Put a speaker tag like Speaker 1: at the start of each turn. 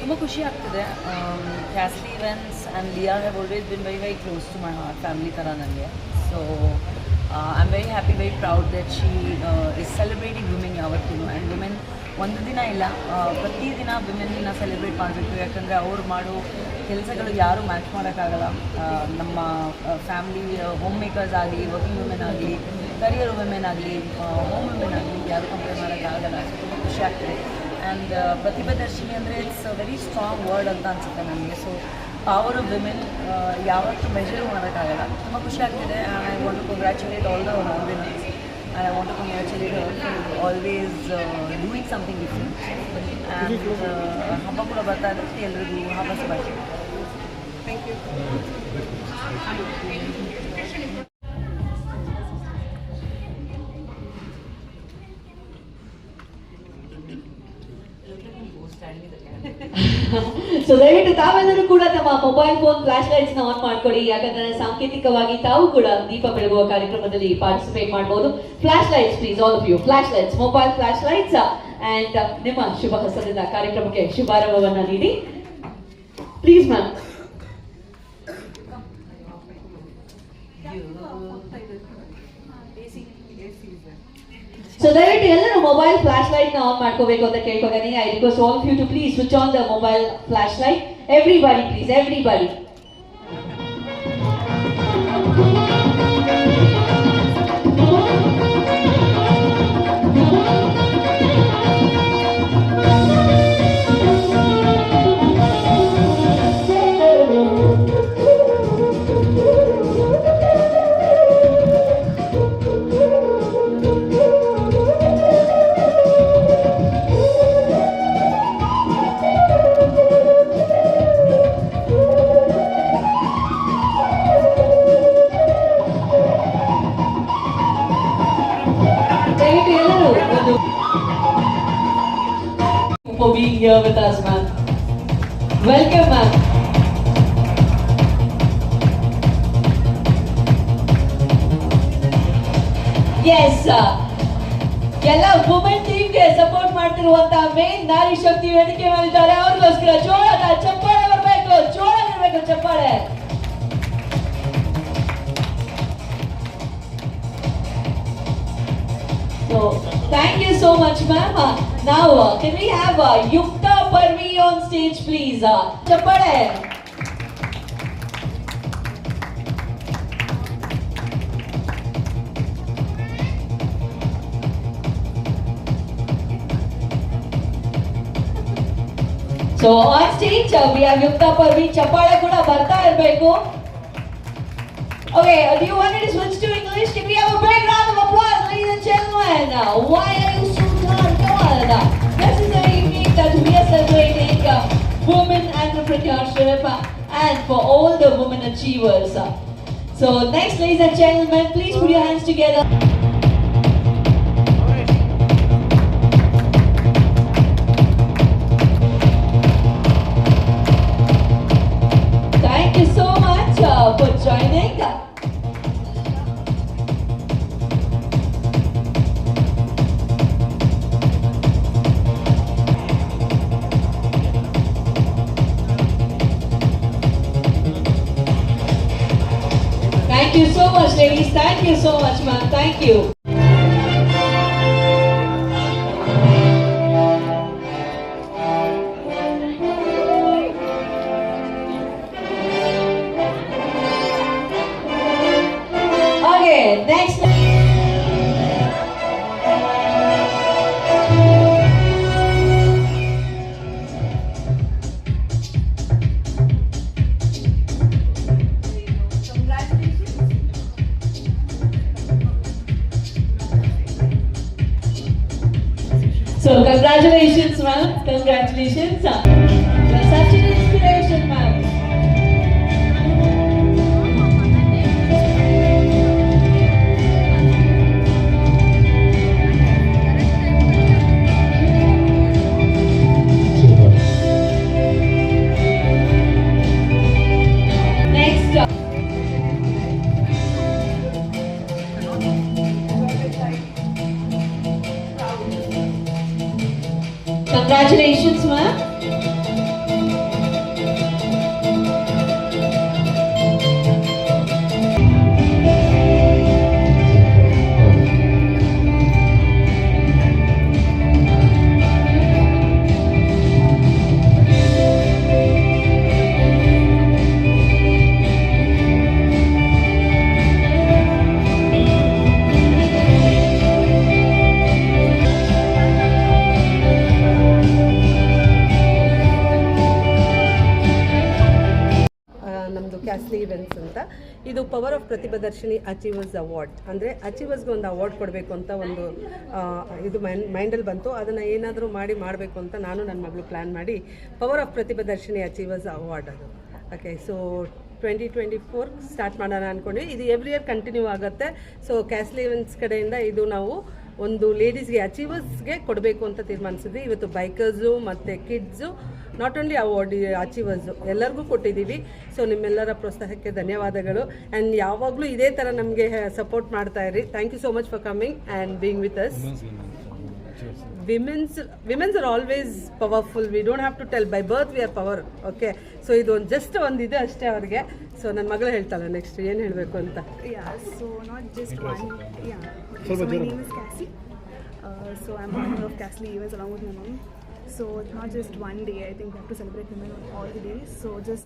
Speaker 1: ತುಂಬ ಖುಷಿ ಆಗ್ತಿದೆ. Castly events and Leah have always been very very close to my heart family ಥರ ನನಗೆ so I am very happy very proud that she is celebrating women ಯಾವತ್ತೂ and women ಒಂದು ದಿನ ಇಲ್ಲ ಪ್ರತಿದಿನ ವುಮೆನ್ನ ಸೆಲೆಬ್ರೇಟ್ ಮಾಡಬೇಕು. ಯಾಕಂದರೆ ಅವ್ರು ಮಾಡೋ ಕೆಲಸಗಳು ಯಾರೂ ಮ್ಯಾಚ್ ಮಾಡೋಕ್ಕಾಗಲ್ಲ. ನಮ್ಮ ಫ್ಯಾಮಿಲಿ ಹೋಮ್ ಮೇಕರ್ಸ್ ಆಗಲಿ ವರ್ಕಿಂಗ್ ವುಮೆನ್ ಆಗಲಿ ಕರಿಯರ್ ವುಮೆನ್ ಆಗಲಿ ಹೋಮ್ ವುಮೆನ್ ಆಗಲಿ, ಯಾರು ಕಂಪೇರ್ ಮಾಡೋಕ್ಕಾಗಲ್ಲ. ತುಂಬ ಖುಷಿ ಆಗ್ತದೆ. ಆ್ಯಂಡ್ ಪ್ರತಿಭಾದರ್ಶಿನಿ ಅಂದರೆ ಇಟ್ಸ್ ವೆರಿ ಸ್ಟ್ರಾಂಗ್ ವರ್ಡ್ ಅಂತ ಅನಿಸುತ್ತೆ ನನಗೆ. ಸೊ ಪವರ್ ಆಫ್ ವಿಮೆನ್ ಯಾವತ್ತೂ ಮೆಷರ್ ಮಾಡೋಕ್ಕಾಗಲ್ಲ. ತುಂಬ ಖುಷಿ ಆಗ್ತಿದೆ. And I want to congratulate all the womens and I want to congratulate always doing something different and ಹಬ್ಬ ಕೂಡ ಬರ್ತಾ ಇದೆ ಎಲ್ರಿಗೂ ಹಬ್ಬ ಶುಭಾಶಯ. ಥ್ಯಾಂಕ್ ಯು
Speaker 2: ಸೊ ದಯವಿಟ್ಟು ತಾವೆಲ್ಲರೂ ಕೂಡ ತಮ್ಮ ಮೊಬೈಲ್ ಫೋನ್ ಫ್ಲಾಶ್ ಲೈಟ್ಸ್ನ ಆನ್ ಮಾಡ್ಕೊಳ್ಳಿ. ಯಾಕಂದ್ರೆ ಸಾಂಕೇತಿಕವಾಗಿ ತಾವು ಕೂಡ ದೀಪ ಬೆಳಗುವ ಕಾರ್ಯಕ್ರಮದಲ್ಲಿ ಪಾರ್ಟಿಸಿಪೇಟ್ ಮಾಡಬಹುದು flash lights please all of you flash lights mobile flash lights and ನಿಮ್ಮ ಶುಭ ಹಸ್ತದಿಂದ ಕಾರ್ಯಕ್ರಮಕ್ಕೆ ಶುಭಾರಂಭವನ್ನ ನೀಡಿ. ಪ್ಲೀಸ್ ಮ್ಯಾಮ್ ಸೊ ದಯವಿಟ್ಟು ಎಲ್ಲರೂ ಮೊಬೈಲ್ ಫ್ಲಾಶ್ ಲೈಟ್ನ ಆನ್ ಮಾಡ್ಕೋಬೇಕು ಅಂತ ಕೇಳ್ಕೊತೀನಿ I request all you to please switch on the mobile flash light everybody please everybody ದಯವಿಟ್ಟು being here with us, ma'am. Welcome, ma'am. Yes, sir. ಎಲ್ಲ ವುಮೆನ್ ಟೀಮ್ಗೆ support ಮಾಡ್ತಿರುವಂತ main Nari Shakti ವೇದಿಕೆ ಮೇಲಿದ್ದಾರೆ ಅವ್ರಿಗೋಸ್ಕರ ಜೋಳದ ಚಪ್ಪಾಳೆ ಬರಬೇಕು ಜೋಳ ಇರಬೇಕು ಚಪ್ಪಾಳೆ So, thank you so much, ma'am. Uh, Now, uh, can we have uh, Yukta Parvi on stage, please? Uh, Chappade. So on stage uh, we have Yukta Parvi ಚಪ್ಪಾಳೆ ಕೂಡ ಬರ್ತಾ ಇರಬೇಕು Okay, uh, do you want me to switch to English? Can we have a big round of applause, ladies and uh, this is the evening that we are celebrating uh, women entrepreneurship and for all the women achievers. So next, ladies and gentlemen, please put your hands together. Much, ladies. Thank you so much, ma'am. Thank you. Okay, next. Congratulations, ma'am. Congratulations. Congratulations. Ma'am.
Speaker 3: Castly events ಅಂತ. ಇದು power of Pratibhadarshini achievers award ಅಂದರೆ ಅಚೀವರ್ಸ್ಗೆ ಒಂದು award ಕೊಡಬೇಕು ಅಂತ ಒಂದು ಇದು mind ಮೈಂಡಲ್ಲಿ ಬಂತು. ಅದನ್ನು ಏನಾದರೂ ಮಾಡಿ ಮಾಡಬೇಕು ಅಂತ ನಾನು ನನ್ನ ಮಗಳು ಪ್ಲ್ಯಾನ್ ಮಾಡಿ power of Pratibhadarshini achievers award ಅದು. Okay so twenty twenty four start ಮಾಡೋಣ ಅಂದ್ಕೊಂಡ್ವಿ ಇದು ಎವ್ರಿ ಇಯರ್ ಕಂಟಿನ್ಯೂ ಆಗುತ್ತೆ. ಸೊ ಕ್ಯಾಸ್ಲಿ ಇವೆಂಟ್ಸ್ ಕಡೆಯಿಂದ ಇದು ನಾವು ಒಂದು ಲೇಡೀಸ್ಗೆ ಅಚೀವರ್ಸ್ಗೆ ಕೊಡಬೇಕು ಅಂತ ತೀರ್ಮಾನಿಸಿದ್ವಿ. ಇವತ್ತು ಬೈಕರ್ಸು ಮತ್ತು kids not only award achievers ಎಲ್ಲರಿಗೂ ಕೊಟ್ಟಿದ್ದೀವಿ. ಸೊ ನಿಮ್ಮೆಲ್ಲರ ಪ್ರೋತ್ಸಾಹಕ್ಕೆ ಧನ್ಯವಾದಗಳು. ಆ್ಯಂಡ್ ಯಾವಾಗಲೂ ಇದೇ ಥರ ನಮಗೆ ಸಪೋರ್ಟ್ ಮಾಡ್ತಾ ಇರಿ. Thank you so much for coming and being with us womens womens are always powerful we don't have to tell by birth we are power okay so ಇದೊಂದು ಜಸ್ಟ್ ಒಂದು ಇದೆ ಅಷ್ಟೇ ಅವ್ರಿಗೆ. ಸೊ ನನ್ನ ಮಗಳು ಹೇಳ್ತಾಳ ನೆಕ್ಸ್ಟ್ ಏನು ಹೇಳಬೇಕು ಅಂತ?
Speaker 4: So I am Castly events along with my mom so it not just one day I think have to celebrate ma'am all the day so just